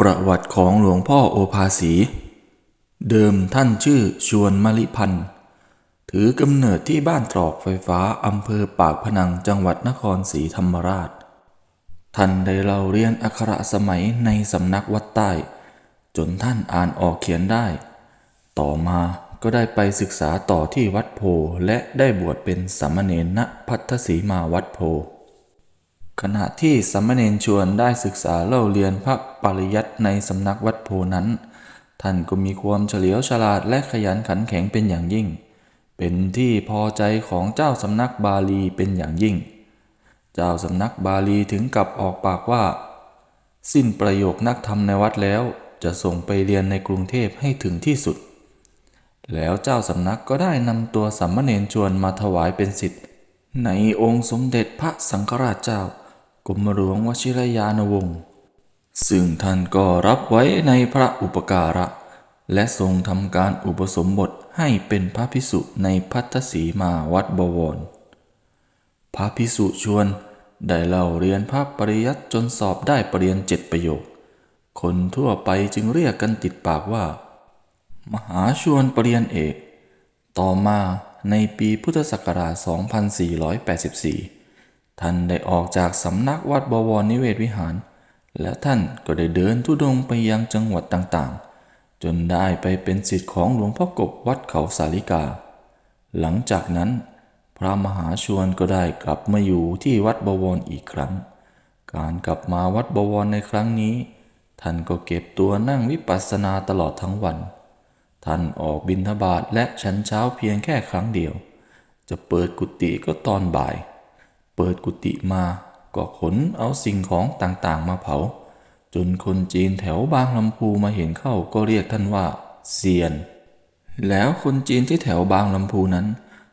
ประวัติของหลวงพ่อโอภาสี เดิมท่านชื่อชวนมลิพันธ์ถือกำเนิดที่บ้านตรอกไฟฟ้าอำเภอปากพนังจังหวัดนครศรีธรรมราช ท่านได้เล่าเรียนอักขระสมัยในสำนักวัดใต้ จนท่านอ่านออกเขียนได้ ต่อมาก็ได้ไปศึกษาต่อที่วัดโพและได้บวชเป็นสามเณรณพัทธสีมาวัดโพ ขณะที่สามเณรชวนได้ศึกษาเล่าเรียนพระปริยัติในสำนักวัดโพนั้น ท่านก็มีความเฉลียวฉลาดและขยันขันแข็งเป็นอย่างยิ่ง เป็นที่พอใจของเจ้าสำนักบาลีเป็นอย่างยิ่ง เจ้าสำนักบาลีถึงกับออกปากว่า สิ้นประโยคนักธรรมในวัดแล้วจะส่งไปเรียนในกรุงเทพให้ถึงที่สุด แล้วเจ้าสำนักก็ได้นำตัวสัมมเนรชวนมาถวายเป็นสิทธิ์ในองค์สมเด็จพระสังฆราชเจ้า กรมหลวงวชิรยานวงศ์ซึ่งท่านก็รับไว้ในพระอุปการะ และทรงทำการอุปสมบทให้เป็นพระพิสุในพัทธสีมาวัดบวร พระพิสุชวนได้เล่าเรียนพระปริยัติจนสอบได้ปรริญญาเจ็ดประโยค คนทั่วไปจึงเรียกกันติดปากว่า มหาชวนปรริญญาเอก ต่อมาในปีพุทธศักราช 2484 ท่านได้ออกจากสำนักวัดบวรนิเวศวิหาร และท่านก็ได้เดินทุดงไปยังจังหวัดต่างๆ จนได้ไปเป็นศิษย์ของหลวงพ่อกบวัดเขาสาลิกา หลังจากนั้น พระมหาชวนก็ได้กลับมาอยู่ที่วัดบวรอีกครั้ง การกลับมาวัดบวรในครั้งนี้ ท่านก็เก็บตัวนั่งวิปัสสนาตลอดทั้งวัน ท่านออกบิณฑบาตและฉันเช้าเพียงแค่ครั้งเดียว จะเปิดกุฏิก็ตอนบ่าย เปิดกุฏิมาก็ขนเอาสิ่งของต่างๆ มาเผา จนคนจีนแถวบางลำพูมาเห็นเข้าก็เรียกท่านว่าเซียน แล้วคนจีนที่แถวบางลำพูนั้น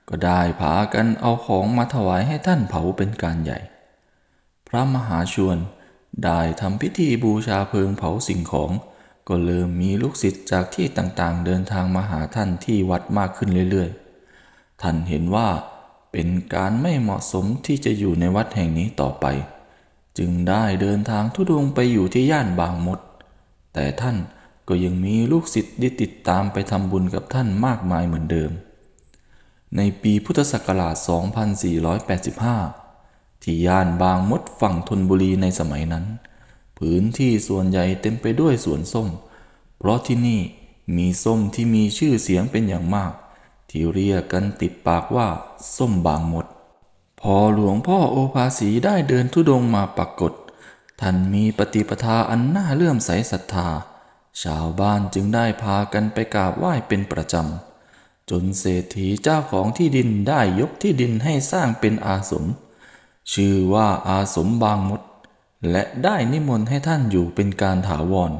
ก็ได้พากันเอาของมาถวายให้ท่านเผาเป็นการใหญ่ พระมหาชวนได้ทำพิธีบูชาเพลิงเผาสิ่งของ ก็เริ่มมีลูกศิษย์จากที่ต่างๆ เดินทางมาหาท่านที่วัดมากขึ้นเรื่อยๆ ท่านเห็นว่า เป็นการไม่เหมาะสมที่จะอยู่ในวัดแห่งนี้ต่อไป จึงได้เดินทางทุดงไปอยู่ที่ย่านบางมด แต่ท่านก็ยังมีลูกศิษย์ที่ติดตามไปทำบุญกับท่านมากมายเหมือนเดิม ในปีพุทธศักราช 2485 ที่ย่านบางมดฝั่งธนบุรีในสมัยนั้น พื้นที่ส่วนใหญ่เต็มไปด้วยสวนส้ม เพราะที่นี่มีส้มที่มีชื่อเสียงเป็นอย่างมาก ที่เรียกกันติดปากว่า ส้มบางมด พอหลวงพ่อโอภาสีได้เดินทุดงมาปรากฏ ท่านมีปฏิปทาอันน่าเลื่อมใสศรัทธา ชาวบ้านจึงได้พากันไปกราบไหว้เป็นประจำ จนเศรษฐีเจ้าของที่ดินได้ยกที่ดินให้สร้างเป็นอาสม ชื่อว่าอาสมบางมด และได้นิมนต์ให้ท่านอยู่เป็นการถาวร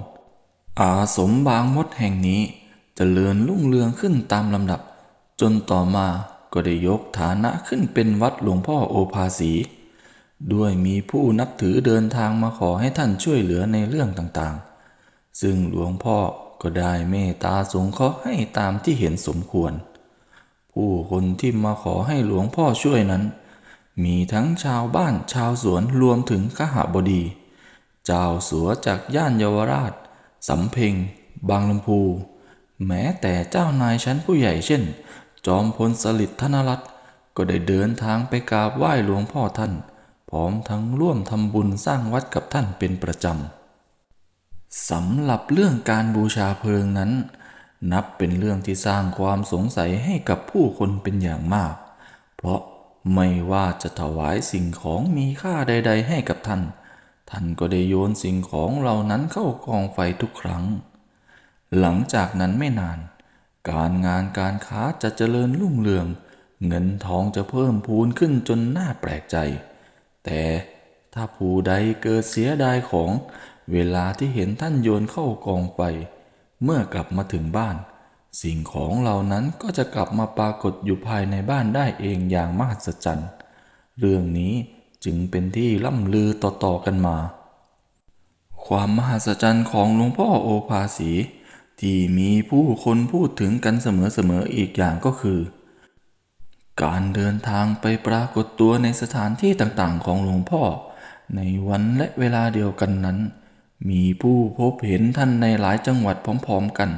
อาสมบางมดแห่งนี้จเจริญรุ่งเรืองขึ้นตามลำดับ จนต่อมาก็ได้ยกฐานะขึ้นเป็นวัดหลวงพ่อโอภาสี ด้วยมีผู้นับถือเดินทางมาขอให้ท่านช่วยเหลือในเรื่องต่างๆ ซึ่งหลวงพ่อก็ได้เมตตาสงเคราะห์ให้ตามที่เห็นสมควร ผู้คนที่มาขอให้หลวงพ่อช่วยนั้น มีทั้งชาวบ้านชาวสวนรวมถึงขหบดี เจ้าสัวจากย่านเยาวราช สำเพ็ง บางลำพู แม้แต่เจ้านายชั้นผู้ใหญ่เช่น จอมพลสฤษดิ์ธนรัตน์ก็ได้เดินทางไปกราบไหว้หลวงพ่อท่าน พร้อมทั้งร่วมทำบุญสร้างวัดกับท่านเป็นประจำสำหรับเรื่องการบูชาเพลิงนั้น นับเป็นเรื่องที่สร้างความสงสัยให้กับผู้คนเป็นอย่างมาก เพราะไม่ว่าจะถวายสิ่งของมีค่าใด ๆ ให้กับท่าน ท่านก็ได้โยนสิ่งของเหล่านั้นเข้ากองไฟทุกครั้ง หลังจากนั้นไม่นาน การงานการค้าจะเจริญรุ่งเรือง เงินทองจะเพิ่มพูนขึ้นจนน่าแปลกใจ แต่ถ้าผู้ใดเกิดเสียดายของเวลาที่เห็นท่านโยนเข้ากองไฟเมื่อกลับมาถึงบ้าน สิ่งของเหล่านั้นก็จะกลับมาปรากฏอยู่ภายในบ้านได้เองอย่างมหัศจรรย์ เรื่องนี้จึงเป็นที่ล่ำลือต่อๆกันมา ความมหัศจรรย์ของหลวงพ่อโอภาสี ที่มีผู้คนพูดถึงกันเสมอๆอีกอย่างก็คือ การเดินทางไปปรากฏตัวในสถานที่ต่างๆ ของหลวงพ่อ ในวันและเวลาเดียวกันนั้น มีผู้พบเห็นท่านในหลายจังหวัดพร้อมๆกัน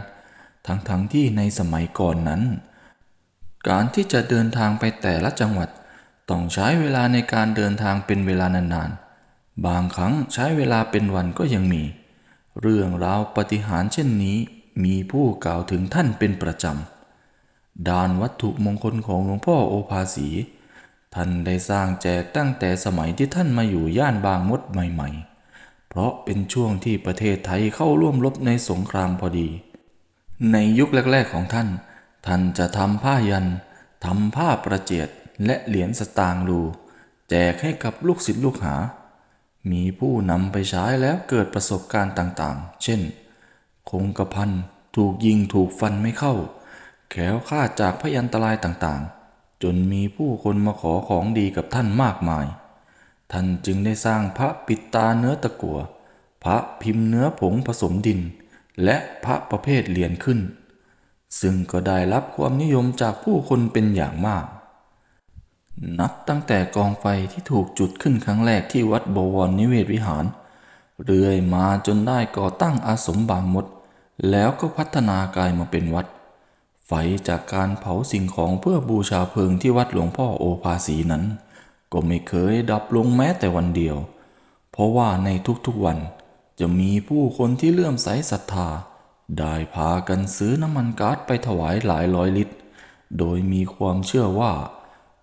ทั้งๆทที่ในสมัยก่อนนั้น การที่จะเดินทางไปแต่ละจังหวัด ต้องใช้เวลาในการเดินทางเป็นเวลานานๆ บางครั้งใช้เวลาเป็นวันก็ยังมี เรื่องราวปฏิหารเช่นนี้ มีผู้กล่าวถึงท่านเป็นประจำด้านวัตถุมงคลของหลวงพ่อโอภาสี ท่านได้สร้างแจกตั้งแต่สมัยที่ท่านมาอยู่ย่านบางมดใหม่ ๆ เพราะเป็นช่วงที่ประเทศไทยเข้าร่วมรบในสงครามพอดี ในยุคแรก ๆของท่าน ท่านจะทำผ้ายันทำผ้าประเจียดและเหรียญสตางค์รูแจกให้กับลูกศิษย์ลูกหา มีผู้นำไปใช้แล้วเกิดประสบการณ์ต่างๆ เช่น คงกระพันถูกยิงถูกฟันไม่เข้า แขวคลาจากพยันตรายต่างๆ จนมีผู้คนมาขอของดีกับท่านมากมาย ท่านจึงได้สร้างพระปิดตาเนื้อตะกัวพระพิมพ์เนื้อผงผสมดิน และพระประเภทเหรียญขึ้น ซึ่งก็ได้รับความนิยมจากผู้คนเป็นอย่างมาก นับตั้งแต่กองไฟที่ถูกจุดขึ้นครั้งแรกที่วัดบวรนิเวศวิหาร เรื่อยมาจนได้ก่อตั้งอาสมบางมด แล้วก็พัฒนากลายมาเป็นวัด ไฟจากการเผาสิ่งของเพื่อบูชาเพลิงที่วัดหลวงพ่อโอภาสีนั้น ก็ไม่เคยดับลงแม้แต่วันเดียว เพราะว่าในทุกๆวันจะมีผู้คนที่เลื่อมใสศรัทธา ได้พากันซื้อน้ำมันก๊าซไปถวายหลายร้อยลิตร โดยมีความเชื่อว่า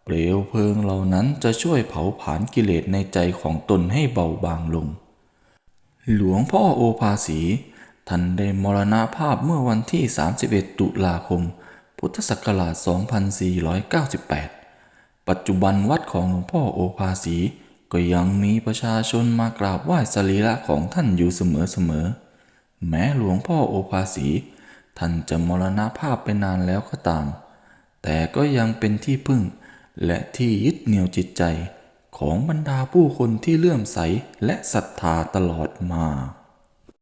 เปลวเพลิงเหล่านั้นจะช่วยเผาผลาญกิเลสในใจของตนให้เบาบางลง หลวงพ่อโอภาสี ท่านได้มรณภาพเมื่อวันที่ 31 ตุลาคม พุทธศักราช 2498 ปัจจุบันวัดของหลวงพ่อโอภาสี ก็ยังมีประชาชนมากราบไหว้สรีระของท่านอยู่เสมอๆ แม้หลวงพ่อโอภาสี ท่านจะมรณภาพไปนานแล้วก็ตาม แต่ก็ยังเป็นที่พึ่งและที่ยึดเหนี่ยวจิตใจ ของบรรดาผู้คนที่เลื่อมใสและศรัทธาตลอดมา